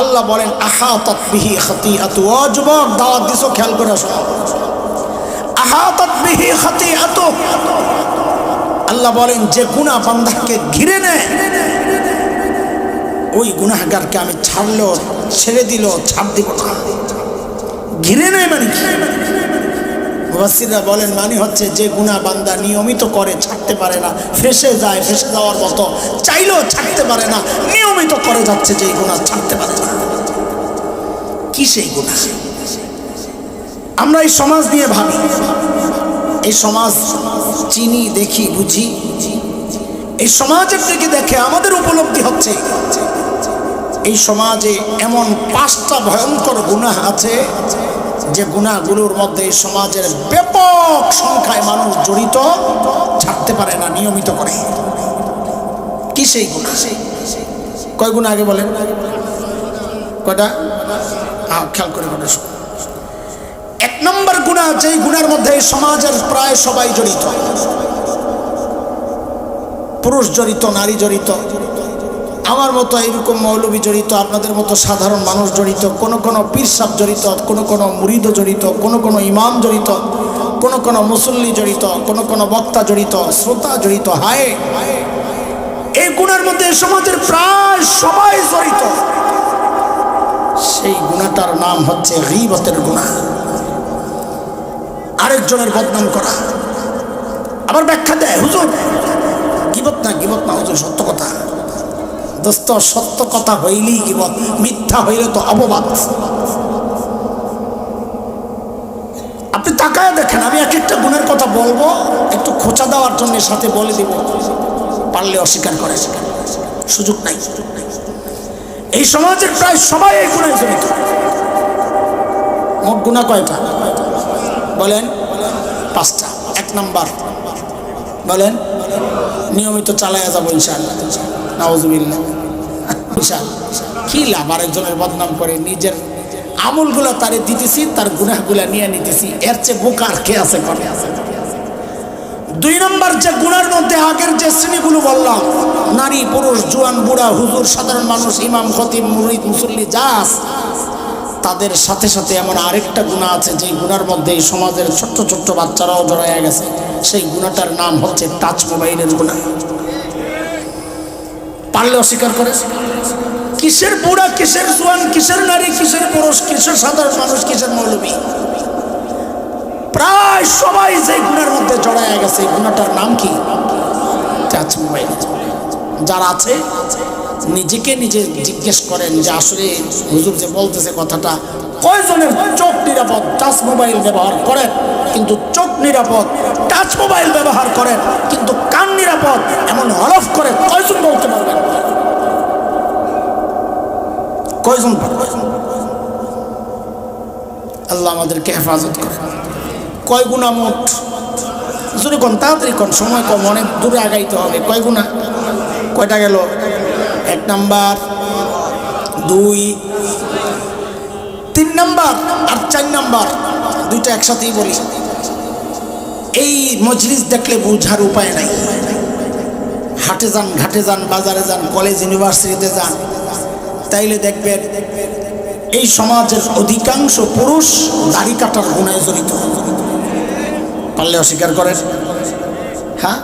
আল্লাহ বলেন আহা তৎবিহি হাতি আতু অ যুবক, দাওয়াত দিস খেয়াল করে শোনো আহা তৎবিহি হাতি আতু আল্লাহ বলেন, যে গুণা বান্দাকে ঘিরে নেয়, ওই গুণাহগারকে আমি ছাড়লো ছেড়ে দিল ছাড় দিব ঘিরে নেয় মানে মুবাসিররা বলেন মানে হচ্ছে যে গুণা বান্দা নিয়মিত করে, ছাড়তে পারে না। ফেসে যায় ফেসে যাওয়ার মতো। চাইলেও ছাড়তে পারে না। নিয়মিত করে যাচ্ছে যে গুণা ছাড়তে পারে না। কি সেই গুণা আমরা এই সমাজ নিয়ে ভাবি। এই সমাজ চিনি, দেখি, বুঝি। এই সমাজের দিকে দেখে আমাদের উপলব্ধি হচ্ছে, এই সমাজে এমন পাঁচটা ভয়ঙ্কর গুণা আছে যে গুণাগুলোর মধ্যে সমাজের ব্যাপক সংখ্যায় মানুষ জড়িত, ছাড়তে পারে না নিয়মিত করে। কি সেই গুণা? কয় গুণা আগে বলেন? কয়টা? হ্যাঁ খেয়াল করে শোনো। এক নম্বর গুণা, যেই গুণার মধ্যে সমাজের প্রায় সবাই জড়িত। পুরুষ জড়িত, নারী জড়িত। আমার মতো এরকম মৌলবী জড়িত, আপনাদের মতো সাধারণ মানুষ জড়িত, কোন কোন পীরসাব জড়িত, কোন কোন মুরিদ জড়িত, কোন কোন ইমাম জড়িত, কোন কোন মুসল্লি জড়িত, কোন কোন বক্তা জড়িত, শ্রোতা জড়িত, হায়, এই গুণের মধ্যে সমাজের প্রায় সবাই জড়িত। সেই গুণাটার নাম হচ্ছে গিবতের গুণা। আরেকজনের বদনাম করা। আবার ব্যাখ্যা দেয়, হুজুর, গিবত না গিবত না, হুজুর, সত্য কথা। দোস্ত সত্য কথা হইলেই গিবত মিথ্যা হইলে তো অপবাদ। আপনি তাকায় দেখেন, আমি এক একটা গুণের কথা বলব, একটু খোঁচা দেওয়ার জন্য সাথে বলে দিব, পারলে অস্বীকার করে। সুযোগ নাই। এই সমাজের প্রায় সবাই এই গুণে জড়িত। মোট গুণা কয়টা? বলেন, পাঁচটা। এক নাম্বার। বলেন, নিয়মিত চালাইয়া যাব ইনশাআল্লাহ। নাওজবিল্লা ইনশাআল্লাহ কি লাভ? আরেকজনের বদনাম করে নিজের আমলগুলা তারে দিতেছি, তার গুনাহগুলা নিয়ে নিতেছি। এর চেয়ে বোকার কে আছে করে দুই নম্বর যে গুণার মধ্যে আগের যে শ্রেণীগুলো বললাম, নারী, পুরুষ, জোয়ান, বুড়া, হুজুর, সাধারণ মানুষ, ইমাম, খতিব, মুরিদ, মুসল্লি জাস তাদের সাথে সাথে এমন আরেকটা গুণা আছে যে গুণার মধ্যে এই সমাজের ছোট্ট ছোট্ট বাচ্চারাও জড়াইয়া গেছে। সেই গুণাটার নাম হচ্ছে টাচ মোবাইলের গুণা। পারলে অস্বীকার করে? কিসের বুড়া, কিসের জোয়ান, কিসের নারী, কিসের পুরুষ, কিসের সাধারণ মানুষ, কিসের মৌলবী? প্রায় সবাই যে গুণার মধ্যে জড়াইয়া গেছে গুণাটার নাম কি? যারা আছে, নিজেকে নিজে জিজ্ঞেস করেন যে আসলে হুজুর যে বলতেছে কথাটা, কয়জনের চোখ নিরাপদ? টাচ মোবাইল ব্যবহার করেন, কিন্তু চোখ নিরাপদ। টাচ মোবাইল ব্যবহার করেন, কিন্তু কান নিরাপদ। এমন হলফ করে কয়জন বলতে পারবেন? কয়জন পারবেন আল্লাহ আমাদেরকে হেফাজত করে কয় গুণা মোট? যদি কোন তাড়াতাড়ি কোন, সময় কম, অনেক দূরে আগাইতে হবে। কয় গুণা? কয়টা গেল? এক নাম্বার, দুই, তিন নাম্বার আর চার নাম্বার। দুইটা একসাথেই বলি এই মজলিস দেখলে বুঝার উপায় নাই। হাটে যান, ঘাটে যান, বাজারে যান, কলেজ, ইউনিভার্সিটিতে যান তাইলে দেখবেন এই সমাজের অধিকাংশ পুরুষ দাড়ি কাটার গুণায় জড়িত। পারলে অস্বীকার করেন। হ্যাঁ?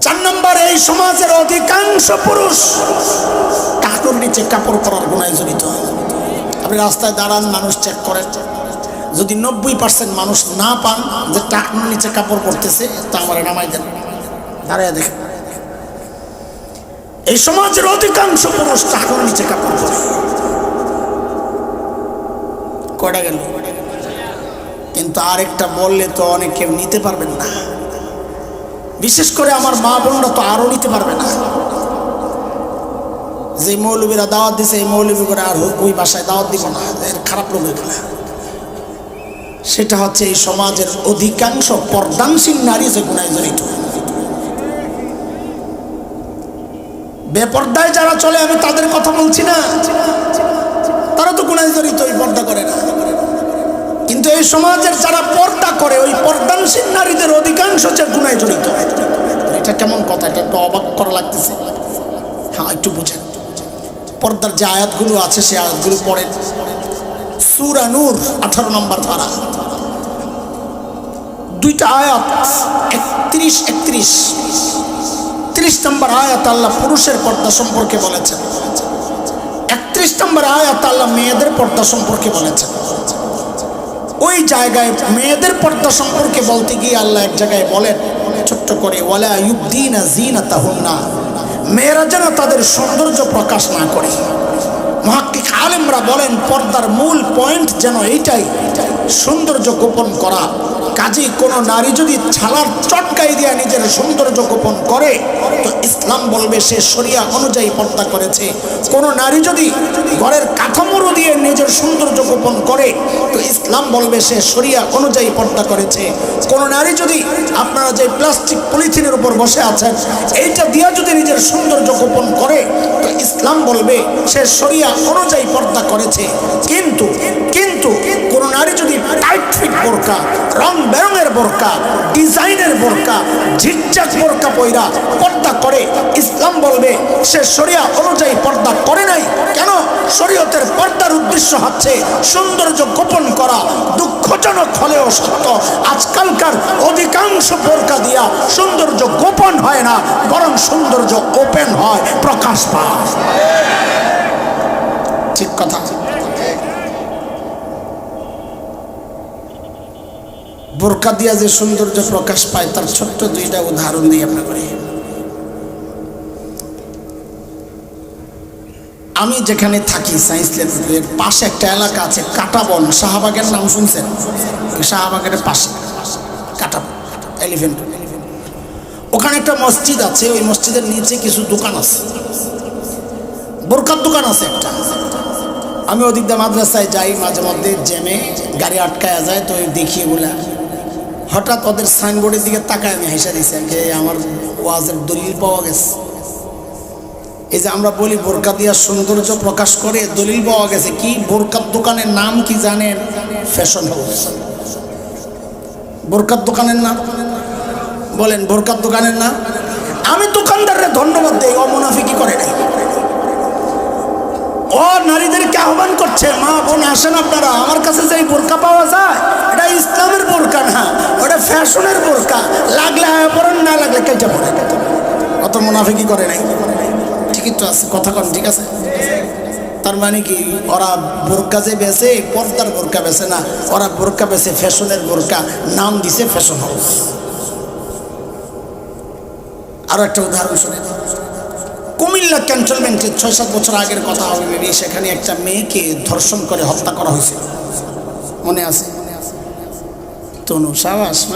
চার নম্বর, এই সমাজের অধিকাংশ পুরুষ টাকুর নিচে কাপড় পরার গুণায় জড়িত। আপনি রাস্তায় দাঁড়ান, মানুষ চেক করেন যদি নব্বই পার্সেন্ট মানুষ না পান যে টাকুর নিচে কাপড় পরতেছে, তা আমার নামাই দেন। দাঁড়ায় দেখেন। এই সমাজের অধিকাংশ পুরুষ টাকুর নিচে কাপড় পরে। কয়টা গেল? কিন্তু আরেকটা বললে তো অনেকে নিতে পারবেন না। বিশেষ করে আমার মা বোনরা তো আরও নিতে পারবে না। যে মৌলবীরা দাওয়াত দিছে, এই মৌলবী করে আর ওই বাসায় দাওয়াত দিব না, এর খারাপ লোক এগুলা সেটা হচ্ছে এই সমাজের অধিকাংশ পর্দানশীল নারী যে গুণায় জড়িত। বেপর্দায় যারা চলে, আমি তাদের কথা বলছি না। তারা তো গুণায় জড়িত, ওই পর্দা করে না। কিন্তু এই সমাজের যারা পর্দা করে, ওই পর্দানশীল নারীদের অধিকাংশ যে গুণায় জড়িত। এটা কেমন কথা? এটা একটু অবাক করা লাগতেছে। হ্যাঁ একটু বুঝেন। পর্দার যে আয়াতগুলো আছে সে আয়াতগুলো পড়েন। সুরা নূর, আঠারো নম্বর ধারা। দুইটা আয়াত, একত্রিশ একত্রিশ। ত্রিশ নম্বর আয়াত আল্লাহ পুরুষের পর্দা সম্পর্কে বলেছেন। একত্রিশ নম্বর আয়াত আল্লাহ মেয়েদের পর্দা সম্পর্কে বলেছেন। ওই জায়গায় মেয়েদের পর্দা সম্পর্কে বলতে গিয়ে আল্লাহ এক জায়গায় বলেন, ছোট্ট করে, ওয়ালা ইউদ্দিন মেয়েরা যেন তাদের সৌন্দর্য প্রকাশ না করে। মহাক্কিক আলেমরা বলেন, পর্দার মূল পয়েন্ট যেন এইটাই, সৌন্দর্য গোপন করা। কাজে কোনো নারী যদি ছালার চটকাই দিয়া নিজের সৌন্দর্য গোপন করে, তো ইসলাম বলবে সে শরিয়া অনুযায়ী পর্দা করেছে। কোনো নারী যদি ঘরের কাঠামোরও দিয়ে নিজের সৌন্দর্য গোপন করে, তো ইসলাম বলবে সে শরিয়া অনুযায়ী পর্দা করেছে। কোনো নারী যদি আপনারা যে প্লাস্টিক পলিথিনের উপর বসে আছেন, এইটা দিয়া যদি নিজের সৌন্দর্য গোপন করে, তো ইসলাম বলবে সে শরিয়া অনুযায়ী পর্দা করেছে। কিন্তু কিন্তু কোনো নারী যদি টাইট ফিট বোরকা, রং বেরঙের বোরকা, ডিজাইনের বোরকা, ঝিকঝাক বোরকা পয়রা পর্দা করে। ইসলাম বলবে, সে শরিয়া অনুযায়ী পর্দা করে নাই। কেন? শরীয়তের পর্দার উদ্দেশ্য হচ্ছে সৌন্দর্য গোপন করা, দুঃখজনক হলেও সত্য। আজকালকার অধিকাংশ বোরকা দিয়া সৌন্দর্য গোপন হয় না, বরং সৌন্দর্য ওপেন হয় প্রকাশ পায়। ঠিক কথা। বোরকা দিয়া যে সৌন্দর্য প্রকাশ পায়, তার ছোট্ট দুইটা উদাহরণ দিই আপনাকে। আমি যেখানে থাকি সায়েন্স ল্যাবের পাশে একটা এলাকা আছে, কাটাবন, শাহবাগের নাম শুনছেন? শাহবাগের পাশে, কাটাবন এলিফেন্ট ওখানে একটা মসজিদ আছে, ওই মসজিদের নিচে কিছু দোকান আছে। বোরকার দোকান আছে একটা। আমি ওদিক দিয়ে মাদ্রাসায় যাই, মাঝে মধ্যে জ্যামে গাড়ি আটকায়া যায়, তো দেখি এগুলা হঠাৎ ওদের সাইনবোর্ডের দিকে তাকায় আমি হেসে দিছি যে আমার ওয়াজের দলিল পাওয়া গেছে। এই যে আমরা বলি, বোরকা দিয়া সৌন্দর্য প্রকাশ করে দলিল পাওয়া গেছে। কি বোরকার দোকানের নাম কি জানেন? ফ্যাশন হাউস বোরকার দোকানের নাম? বলেন, বোরকার দোকানের নাম? আমি দোকানদাররা ধন্যবাদ দেই অমনাফি কি করে নাই। ও নারীদেরকে আহ্বান করছে, মা বোন, আসেন আপনারা, আমার কাছে যে বোরকা পাওয়া যায় এটা ইসলামের বোরকা না, ওটা ফ্যাশনের বোরকা। লাগলে আয়া পড়েন, না লাগলে কেটে পড়ে অত মুনাফিকি করে নাই। ঠিকই তো আছে, কথা কন, ঠিক আছে? তার মানে কি, ওরা বোরকা যে বেছে পর্দার বোরকা বেছে না, ওরা বোরকা বেছে ফ্যাশনের বোরকা, নাম দিছে ফ্যাশন হাউস। আরও একটা উদাহরণ শুনে কুমিল্লা ক্যান্টনমেন্টে ছয় সাত বছর আগের কথা হবে মেবি সেখানে একটা মেয়েকে ধর্ষণ করে হত্যা করা হয়েছিল। মনে আছে? তনু, সাবাস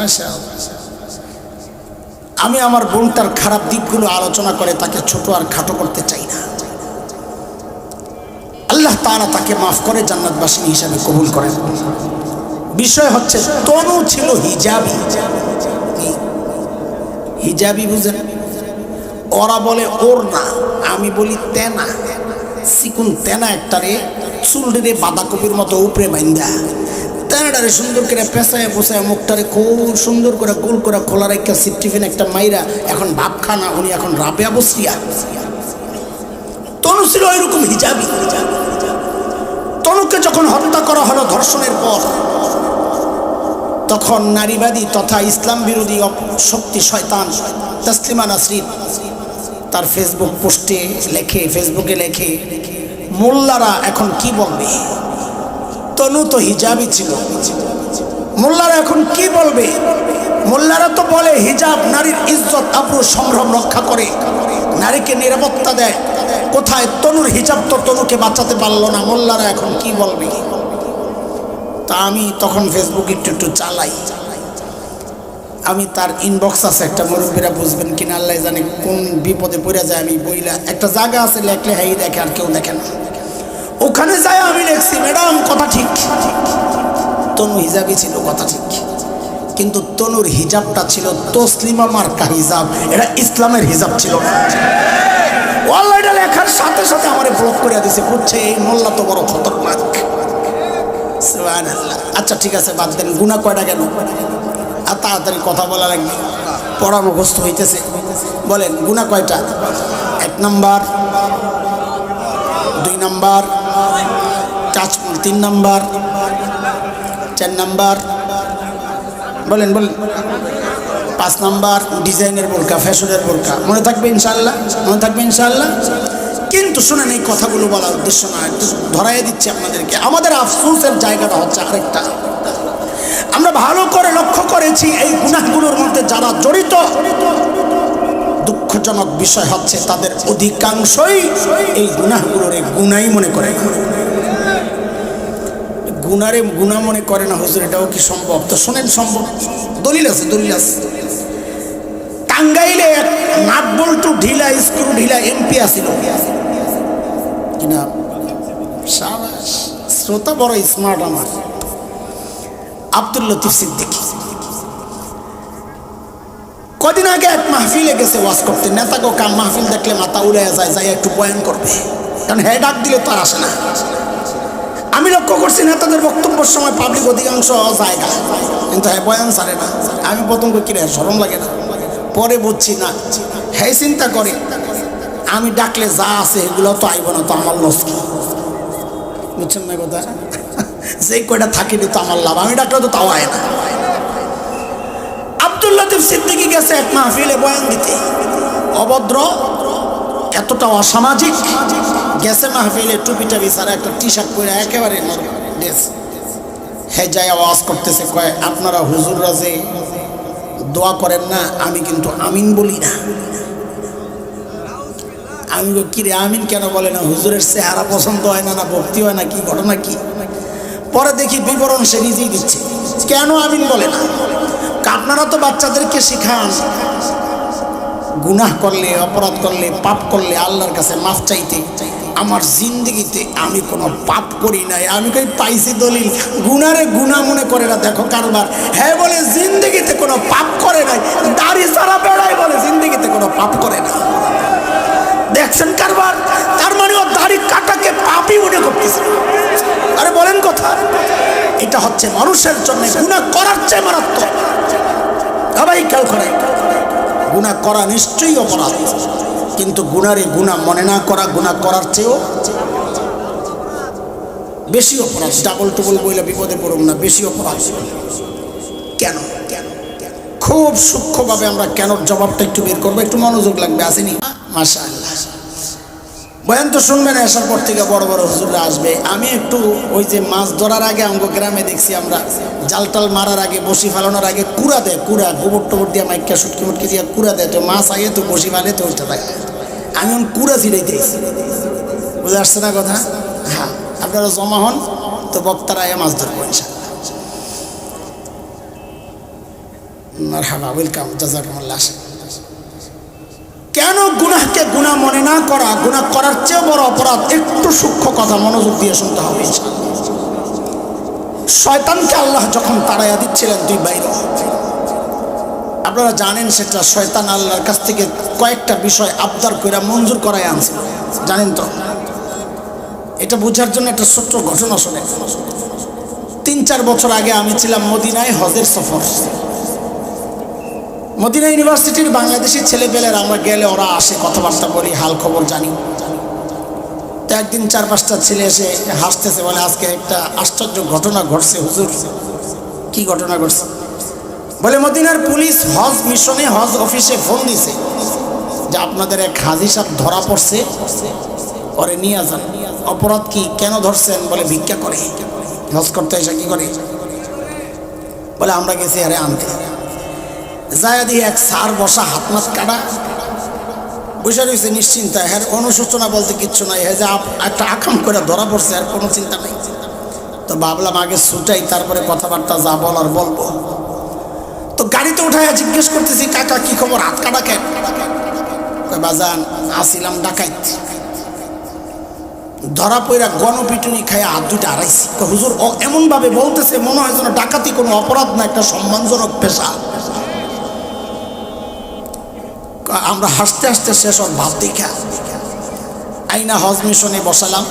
আমি আমার বোনটার খারাপ দিকগুলো আলোচনা করে তাকে ছোট আর খাটো করতে চাই না। আল্লাহ তারা তাকে মাফ করে জান্নাতবাসী হিসাবে কবুল করেন। বিষয় হচ্ছে, তনু ছিল হিজাবি। হিজাবি বুঝেন? ওরা বলে, ওর না। আমি বলি, তেনা। চিকুন তেনা একটারে চুলডে বাঁধাকপির মতো উপরে বাইন্দা। তেনাটারে সুন্দর করে পেঁচায় পোষায় মুখটারে খুব সুন্দর করে গোল করে খোলা রেখে সিপটিফিন একটা মাইরা এখন ভাব খানা উনি এখন রাবেয়া বসিয়া তনু ছিল ওইরকম হিজাবি। তনুকে যখন হত্যা করা হলো ধর্ষণের পর, তখন নারীবাদী তথা ইসলাম বিরোধী শক্তি শয়তান তসলিমা নাসরিন তার ফেসবুক পোস্টে লেখে, ফেসবুকে লেখে, মোল্লারা এখন কি বলবে? তনু তো হিজাবই ছিল। মোল্লারা এখন কি বলবে? মোল্লারা তো বলে, হিজাব নারীর ইজ্জত আব্রু সম্ভ্রম রক্ষা করে। নারীকে নিরাপত্তা দেয়। কোথায় তনুর হিজাব তো তনুকে বাঁচাতে পারল না, মোল্লারা এখন কি বলবে? তা আমি তখন ফেসবুক একটু একটু চালাই। আমি তার ইনবক্স আছে, একটা মুরব্বীরা বুঝবেন কিনা, আল্লাহ জানে কোন বিপদে পড়ে যায়, আমি বইলা, একটা জায়গা আছে, লেখলে হ্যাঁ দেখে আর কেউ দেখে না। ওখানে যায় আমি লিখছি ম্যাডাম, কথা ঠিক। তনু হিজাবই ছিল, কথা ঠিক। কিন্তু তনুর হিজাবটা ছিল তসলিমা মার্কা হিজাব। এটা ইসলামের হিজাব ছিল। না এটা লেখার সাথে সাথে আমার ব্লক করে দিছে। বুঝছে, এই মোল্লা তো বড় খতরনাক। আচ্ছা ঠিক আছে, বাদ দেন। গুণা কয়টা কেন আর তাড়াতাড়ি কথা বলা লাগবে। পড়া হইতেছে। বলেন গুণা কয়টা? এক নাম্বার, দুই নাম্বার টাচমুল তিন নাম্বার, চার নাম্বার, বলেন বলেন। পাঁচ নাম্বার, ডিজাইনের বোরকা, ফ্যাশনের বোরকা। মনে থাকবে ইনশাল্লাহ মনে থাকবে ইনশাল্লাহ কিন্তু শুনেন, এই কথাগুলো বলার উদ্দেশ্য না ধরাই দিচ্ছি আপনাদেরকে। আমাদের আফসোসের জায়গাটা হচ্ছে আরেকটা। আমরা ভালো করে লক্ষ্য করেছি এই গুণাগুলোর মধ্যে যারা জড়িত দুঃখজনক বিষয় হচ্ছে তাদের অধিকাংশই এই গুনাহগুলোর গুণাই মনে করে। না গুনারে গুণা মনে করে না, হুজুর, এটাও কি সম্ভব? তো শোনেন, সম্ভব। দলিল আছে দলিল আছে। টাঙ্গাইলে নাট বল্টু ঢিলা, স্ক্রু ঢিলা এমপি আসিল কিনা শ্রোতা বড় স্মার্ট আমার। আব্দুল লতিফ সিদ্দিকী। কদিন আগে এক মাহফিলে গেছে ওয়াজ করতে। নেতাকে কাম মাহফিল দেখলে মাথা উড়ে যায় যাই একটু বয়ান করবে। কারণ হ্যাঁ ডাক দিলে তো আর আসে না। আমি লক্ষ্য করছি নেতাদের বক্তব্যের সময় পাবলিক অধিকাংশ জায়গা কিন্তু হ্যাঁ বয়ান সারে না। আমি প্রথম কিরে সরম লাগে না? পরে বুঝছি, না হ্যাঁ চিন্তা করে, আমি ডাকলে যা আছে এগুলো তো আইব না, তো আমার লস কি? বুঝছেন না কথা? যেই কয়টা থাকিনি তো আমার লাভ। আমি ডাকলে তো তাও আয় না। আব্দুল লতিফ সিদ্দিকি গেছে এক মাহফিলে বয়ান দিতে। অভদ্র এতটা অসামাজিক। গেছে মাহফিলে টুপি টাপি সারা একটা টি শার্ট পরে একেবারে ড্রেস। হ্যাঁ যাই আওয়াজ করতেছে কয় আপনারা হুজুররা যে দোয়া করেন না আমি কিন্তু আমিন বলি না। আমি বলি, কি রে আমিন কেন বলে না? হুজুরের চেহারা পছন্দ হয় না না ভক্তি হয় না কি ঘটনা কি? পরে দেখি বিবরণ সে নিজেই দিচ্ছে। কেন আমিন বলে না? আপনারা তো বাচ্চাদেরকে শিখান। গুনাহ করলে, অপরাধ করলে, পাপ করলে আল্লাহর কাছে মাফ চাইতে। আমার জিন্দগিতে আমি কোনো পাপ করি নাই। আমি কই পাইছি দলিল। গুনারে গুণা মনে করে না, দেখো কারবার। হ্যাঁ বলে, জিন্দগিতে কোনো পাপ করে নাই। দাড়ি সারা বেড়ায় বলে, জিন্দগিতে কোনো পাপ করে না। দেখছেন কারবার? তার মানে ও দাড়ি কাটাকে পাপই মনে করতেছে। আরে বলেন কথা। এটা হচ্ছে মানুষের জন্য গুণা করার চেয়ে মারাত্মক। সবাই খেয়াল করে গুণা করা নিশ্চয়ই অপরাধ, কিন্তু গুণারে গুণা মনে না করা গুণা করার চেয়েও বেশি অপরাধ। ডাবল টুবল বইলে বিপদে পড়ব না, বেশি অপরাধ। কেন? কেন খুব সূক্ষ্মভাবে আমরা কেন জবাবটা একটু বের করব, একটু মনোযোগ লাগবে, আসেনি? মাসা আল্লাহ বয়ান তো শুনবেন আসার পর থেকে বড় বড় হুজুররা আসবে। আমি একটু ওই যে মাছ ধরার আগে আমগো গ্রামে দেখছি আমরা, জাল টাল মারার আগে, বসি ফালানোর আগে কুড়া দেয়, কুড়া, গোবর টোবর দিয়ে মাইকা সুটকি মুটকি দিয়ে কুড়া দেয়, তো মাছ আগে তো বসি ফালে তো ওইটা থাকে। আমি এখন কুড়া ছিড়াইতেছি বুঝে আসছে না কথা? হ্যাঁ আপনারা জমা হন, তো বক্তারা আয়া মাছ ধরবো ইনশাল্লাহ হাবা ওয়েলকাম জাজাকুমুল্লাহ, আসেন। কেন গুনাহকে গুনাহ মনে না করা, গুনাহ করার চেয়ে বড় অপরাধ? একটু সূক্ষ্ম কথা মনোযোগ দিয়ে শুনতে হবে শয়তানকে আল্লাহ যখন তাড়াইয়া দিচ্ছিলেন দুই বাইরে আপনারা জানেন সেটা শয়তান আল্লাহর কাছ থেকে কয়েকটা বিষয় আবদার করে মঞ্জুর করায় আনছে। জানেন তো? এটা বোঝার জন্য একটা ছোট্ট ঘটনা শোনে তিন চার বছর আগে আমি ছিলাম মদিনায় হজের সফর। মদিনা ইউনিভার্সিটির বাংলাদেশি ছেলেপেলের আমরা গেলে ওরা আসে, কথাবার্তা বলি, হাল খবর জানি। তো একদিন চার পাঁচটা ছেলে এসে হাসতেছে, বলে আজকে একটা আশ্চর্য ঘটনা ঘটছে, হুজুর। কি ঘটনা ঘটছে? বলে, মদিনার পুলিশ হজ মিশনে, হজ অফিসে ফোন দিছে যে আপনাদের এক হাজি সাহেব ধরা পড়ছে ওরে নিয়ে যান। অপরাধ কি কেন ধরছেন? বলে, ভিক্ষা করে। হজ করতে এসে কি করে? বলে, আমরা গেছি আরে আনতে। যায় এক সার বসা হাত মাছ কাটা। বসে রয়েছে নিশ্চিন্তা হ্যাঁ অনুশোচনা বলতে কিচ্ছু নাই। হ্যাঁ যে একটা আকাম করে ধরা পড়ছে আর কোনো চিন্তা নেই। তো ভাবলাম আগে ছুটাই তারপরে কথাবার্তা যা বলার বলব। তো গাড়িতে উঠায় জিজ্ঞেস করতেছি কাকা কি খবর? হাত কাটা কেন? বাজান আসিলাম ডাকাইত। ধরা পইরা গণপিটুনি খাইয়া হাত দুইটা কয়, হুজুর এমনভাবে বলতেছে মনে হয় যেন ডাকাতি কোনো অপরাধ না একটা সম্মানজনক পেশা। আমরা হাসতে হাসতে শেষ ওর ভাব দেখা আইনা হজ মিশনে বসালাম,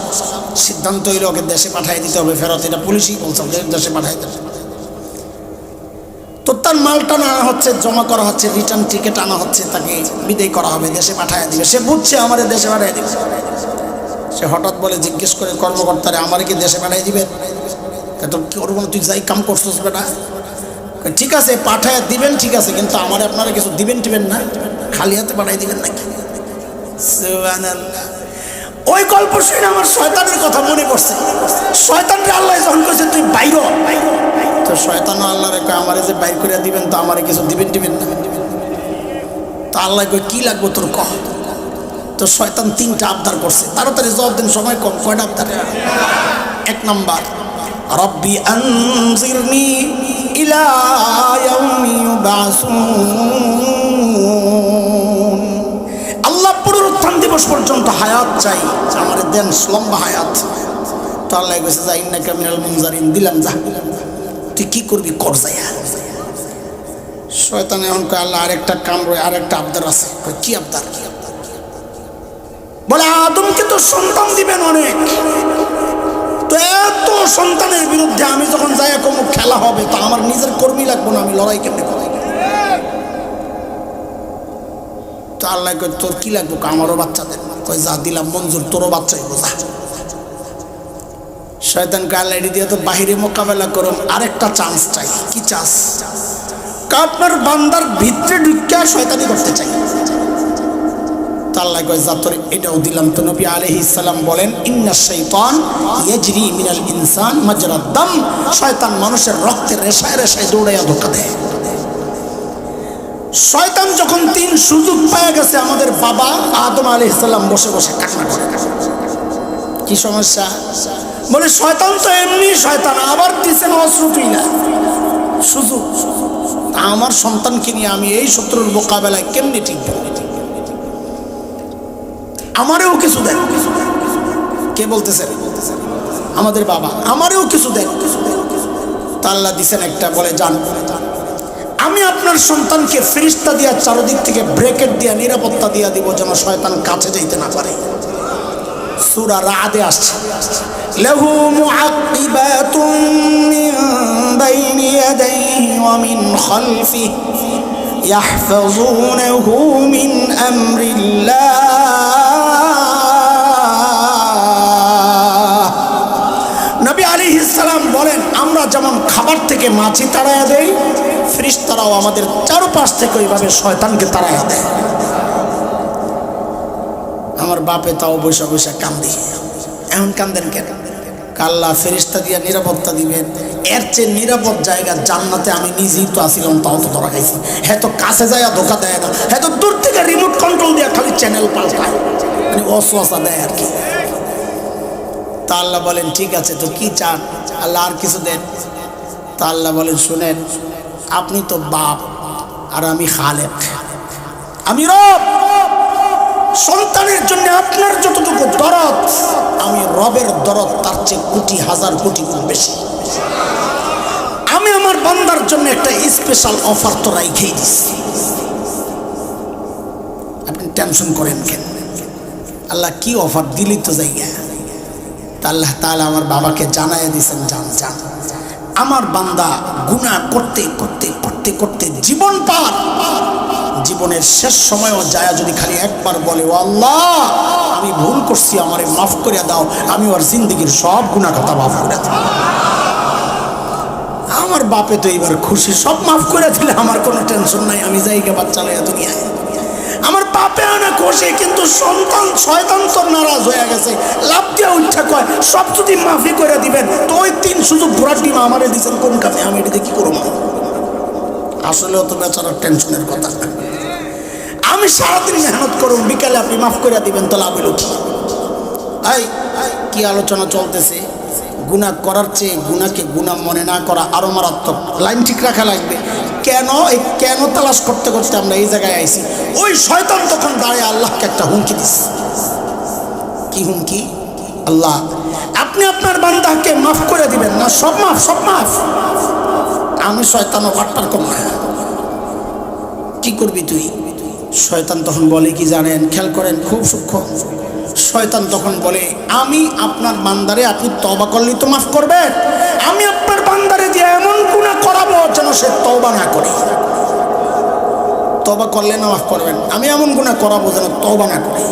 সিদ্ধান্ত হইল ওকে দেশে পাঠিয়ে দিতে হবে, ফেরত এটা পুলিশই বলছে দেশে পাঠিয়ে দিতে। তো তার মালটা আনা হচ্ছে, জমা করা হচ্ছে রিটার্ন টিকিট আনা হচ্ছে, তাকে বিদায় করা হবে, দেশে পাঠিয়ে দিবে। সে বুঝছে আমাদের দেশে পাঠিয়ে দিবে। সে হঠাৎ বলে, জিজ্ঞেস করে কর্মকর্তারে, আমার কি দেশে পাঠাই দিবেন? তো কি কোনো তুই যাই কাম করছিস বেটা। ঠিক আছে, পাঠায় দিবেন, ঠিক আছে, কিন্তু আমার আপনারা কিছু দিবেন টিবেন না, খালি হাতে পাঠাই দিবেন নাকি? ওই গল্প শুনে আমার শয়তানের কথা মনে পড়ছে। শয়তানকে আল্লাহ যখন কইছে, তুই বাইর। তো শয়তান আল্লাহ রেখে আমারে যে বাইর করে দিবেন, তো আমারে কিছু দিবেন টিবেন না। তা আল্লাহ কই কি লাগবো তোর কহ তো শয়তান তিনটা আবদার করছে। তাড়াতাড়ি জবাব দিন, সময় কম, কয়টা আবদার? এক নাম্বার, রব্বি আনজিরনি ইলা ইয়াউমি ইউবাসুন। আল্লাহ পুনরুত্থান দিবস পর্যন্ত হায়াত চাই। আমার দেন লম্বা হায়াত। তো আল্লাহ কইছে যা ইন্নাকা মিনাল মুনজারিন দিলাম তুই কি করবি? কর যাইয়া শয়তান এখন আল্লাহ আরেকটা কাম রয়ে আরেকটা আবদার আছে। কয়, কি আবদার? বলে আদমকে তো সন্তান দিবেন অনেক। তো এত সন্তানের বিরুদ্ধে আমি যখন যাই কোনো খেলা হবে? তো আমার নিজের কর্মী লাগবো না, আমি লড়াই কেমনে করব তো আল্লাহ তোর কি লাগবো? আমারও বাচ্চাদের কয়, যা দিলাম মঞ্জুর, তোরও বাচ্চাই বোঝা শয়তান কাল্লাইডি দিয়ে তো বাহিরে মোকাবেলা করুন, আরেকটা চান্স চাই। কি চান্স আপনার বান্দার ভিতরে ঢুকিয়া শয়তানি করতে চাই। এটাও দিলাম তো নবী বলেন, ইন্না শাইতান ইয়াজরি মিনাল ইনসান দাম। শয়তান মানুষের রক্তের রেশায় রেশায় দৌড়াইয়া ধোকা দেয়। শয়তান যখন তিন সুযোগ গেছে, আমাদের বাবা আদম আলাইহিস সালাম বসে বসে কান্না করে। কি সমস্যা? বলে, শয়তান তো এমনি, শয়তান আবার অস্ত্র তুই না। সুযোগ। আমার সন্তানকে নিয়ে আমি এই শত্রুর মোকাবেলায় কেমনি টিকবো? আমারেও কিছু দেন। কে বলতেছেন আমাদের বাবা। আমারেও কিছু দেন। তাল্লা দিছেন একটা, বলে, জান, আমি আপনার সন্তানকে ফিরিস্তা দিয়া চারদিক থেকে ব্রেকেট দিয়া নিরাপত্তা দিয়া দিব যেন শয়তান কাছে যেতে না পারে। সুরা রাদে আসছে। লেহু মুআক্কিবাতুম মিন বাইনি ইয়াদাইহি ওয়া মিন খালফিহি আলী ইসলাম বলেন, আমরা যেমন খাবার থেকে মাছি তাড়াইয়া দেই ফ্রিস্তারাও আমাদের চারপাশ থেকে ওইভাবে শয়তানকে তাড়াইয়া দেয়। আমার বাপে তাও বৈশা বৈশা কান্দি। এমন কান্দেন কেন? কাল্লা ফেরিস্তা দিয়া নিরাপত্তা দিবেন? এর চেয়ে নিরাপদ জায়গা জান্নাতে আমি নিজেই তো আসিলাম তাও তো ধরা খাইছি। হ্যাঁ তো কাছে যায় ধোকা দেয় না। হ্যাঁ তো দূর থেকে রিমোট কন্ট্রোল দিয়ে খালি চ্যানেল পাল্টায়। মানে অশ্বাসা দেয় আর কি। তা আল্লাহ বলেন, ঠিক আছে, তো কি চান? আল্লাহ আর কিছু দেন। তা আল্লাহ বলেন, শুনেন, আপনি তো বাপ আর আমি খালেক। আমি রব। সন্তানের জন্য আপনার যতটুকু দরদ, আমি রবের দরদ তার চেয়ে কোটি, হাজার কোটি গুণ বেশি। আমি আমার বান্দার জন্য একটা স্পেশাল অফার তো রাইখেই দিচ্ছি আপনি টেনশন করেন কেন? আল্লাহ কি অফার দিলি তো জায়গা আল্লাহ তাহলে আমার বাবাকে জানাইয়া দিয়েছেন জান জান। আমার বান্দা গুণা করতে করতে করতে করতে জীবন পার। জীবনের শেষ সময়ও যায় যদি খালি একবার বলে, ও আল্লাহ, আমি ভুল করছি, আমারে মাফ করে দাও, আমি ওর জিন্দগির সব গুণা কথা মাফ করে দাও আমার বাপে তো এবার খুশি, সব মাফ করে দিলে আমার কোনো টেনশন নাই, আমি যাই গে বাচ্চা লইয়া দুনিয়ায়। আমার বাপে অনেক খুশি, কিন্তু সন্তান, শয়তান তো নারাজ হয়ে গেছে। লাভ দিয়ে উঠা কয়, সব যদি মাফি করে দিবেন, তো ওই তিন সুযোগ ঘোরার ডিম আমারে দিচ্ছেন কোন কামে আমি এটা কি করব আসলেও তো বেচারার টেনশনের কথা। আমি সারাদিন মেহনত করুন বিকালে আপনি মাফ করে দিবেন, তো লাভের উঠি এই, কি আলোচনা চলতেছে? গুণা করার চেয়ে গুণাকে গুণা মনে না করা আরও মারাত্মক। লাইন ঠিক রাখা লাগবে। কেন? এই কেন তালাশ করতে করতে আমরা এই জায়গায় আইছি? ওই শয়তান তখন দাঁড়িয়ে আল্লাহকে একটা হুমকি দিস কি হুমকি? আল্লাহ, আপনি আপনার বান্দাকে মাফ করে দিবেন না, সব মাফ সব মাফ। আমি শয়তান ও বাট্টার কম কি করবি তুই? শয়তান তখন বলে কি জানেন? খেয়াল করেন, খুব সূক্ষ্ম। শয়তান তখন বলে, আমি আপনার বান্দারে আপনি তবা করলেই তো মাফ করবেন আমি আপনার বান্দারে যে এমন গুণা করাবো যেন সে তবা না করে। তবা করলে না মাফ করবেন? আমি এমন গুণা করাবো যেন তবা না করে।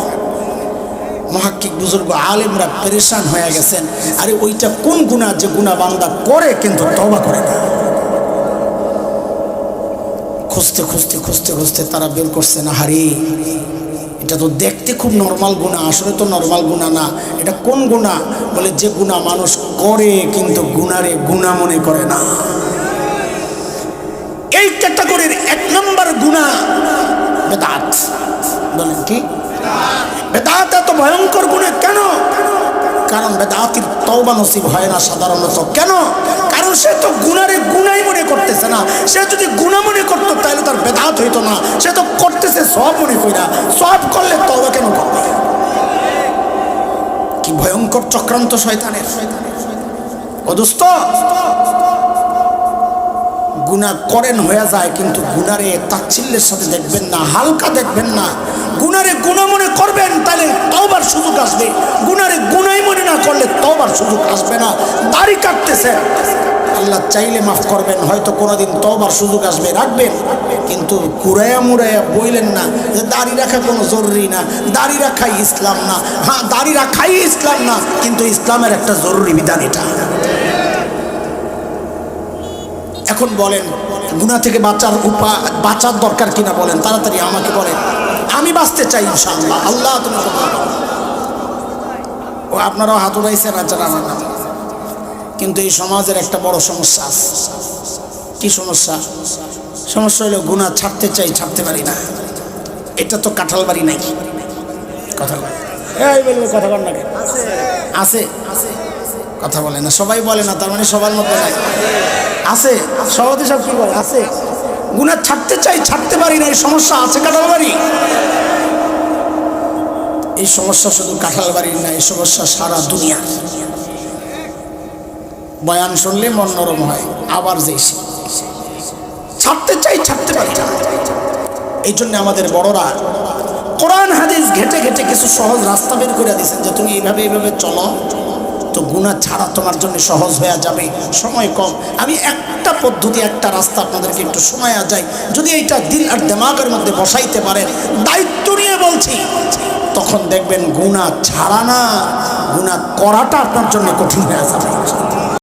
মহাক্কিক বুজুর্গ আলেমরা পরেশান হয়ে গেছেন। আরে ওইটা কোন গুণা যে গুণা বান্দা করে কিন্তু তবা করে না। খুঁজতে খুঁজতে খুঁজতে খুঁজতে তারা বের করছে না, হারি। এটা তো দেখতে খুব নর্মাল গুণা, আসলে তো নর্মাল গুণা না। এটা কোন গুণা? বলে যে গুণা মানুষ করে, কিন্তু গুণারে গুণা মনে করে না। এই ক্যাটাগরির এক নম্বর গুণা বেদাত। বলেন কি? বেদাত এত ভয়ঙ্কর গুণে কেন? কারণ বেদাতির তওবা নসিব হয় না সাধারণত। কেন? কারণ সে তো গুনারে গুনাই মনে করতেছে না। সে যদি গুণা মনে করতো তাহলে তার বেদাত হইতো না। সে তো করতেছে সব মনে কইরা। সব করলে তওবা কেন করবে? কি ভয়ঙ্কর চক্রান্ত শয়তানের। ও দোস্ত গুণা করেন হয়ে যায়, কিন্তু গুনারে তাচ্ছিল্যের সাথে দেখবেন না, হালকা দেখবেন না। গুনারে গুণা মনে করবেন, তাহলে তওবার সুযোগ আসবে। গুনারে গুণাই মনে না করলে তওবার সুযোগ আসবে না। দাড়ি কাটতেছে। আল্লাহ চাইলে মাফ করবেন, হয়তো কোনোদিন তওবার সুযোগ আসবে, রাখবেন। কিন্তু কুড়াইয়া মুড়াইয়া বইলেন না যে দাড়ি রাখা কোনো জরুরি না, দাড়ি রাখাই ইসলাম না। হ্যাঁ দাড়ি রাখাই ইসলাম না, কিন্তু ইসলামের একটা জরুরি বিধান এটা। এখন বলেন গুণা থেকে বাঁচার উপা, বাঁচার দরকার কিনা বলেন, তাড়াতাড়ি আমাকে বলেন। আমি বাঁচতে চাই ইনশাআল্লাহ। আল্লাহ তুমি ও, আপনারাও হাত উড়াইছেন আচ্ছা আমার নাম কিন্তু এই সমাজের একটা বড় সমস্যা আছে। কি সমস্যা? সমস্যা হলো গুণা ছাড়তে চাই, ছাড়তে পারি না। এটা তো কাঁঠাল বাড়ি নাই কথা এই কথা বল না কেন? আছে। কথা বলে না, সবাই বলে না, তার মানে সবার মধ্যে নাই। আছে, সভাপতি সব কি বলে? আছে। গুণা ছাড়তে চাই, ছাড়তে পারি না, এই সমস্যা আছে কাঁঠাল বাড়ি এই সমস্যা শুধু কাঁঠাল বাড়ির না, এই সমস্যা সারা দুনিয়া। বয়ান শুনলে মন নরম হয়, আবার যে ছাড়তে চাই, ছাড়তে পারি এই জন্য আমাদের বড়রা কোরআন, হাদিস ঘেটে ঘেটে কিছু সহজ রাস্তা বের করে দিয়েছেন যে তুমি এইভাবে এইভাবে চলো। তো গুণা ছাড়া তোমার জন্য সহজ হয়ে যাবে। সময় কম। আমি একটা পদ্ধতি, একটা রাস্তা আপনাদেরকে একটু শোনায়া যায় যদি এইটা দিল আর দেমাগের মধ্যে বসাইতে পারেন দায়িত্ব নিয়ে বলছি, তখন দেখবেন গুণা ছাড়া না, গুণা করাটা আপনার জন্য কঠিন হয়ে যাবে।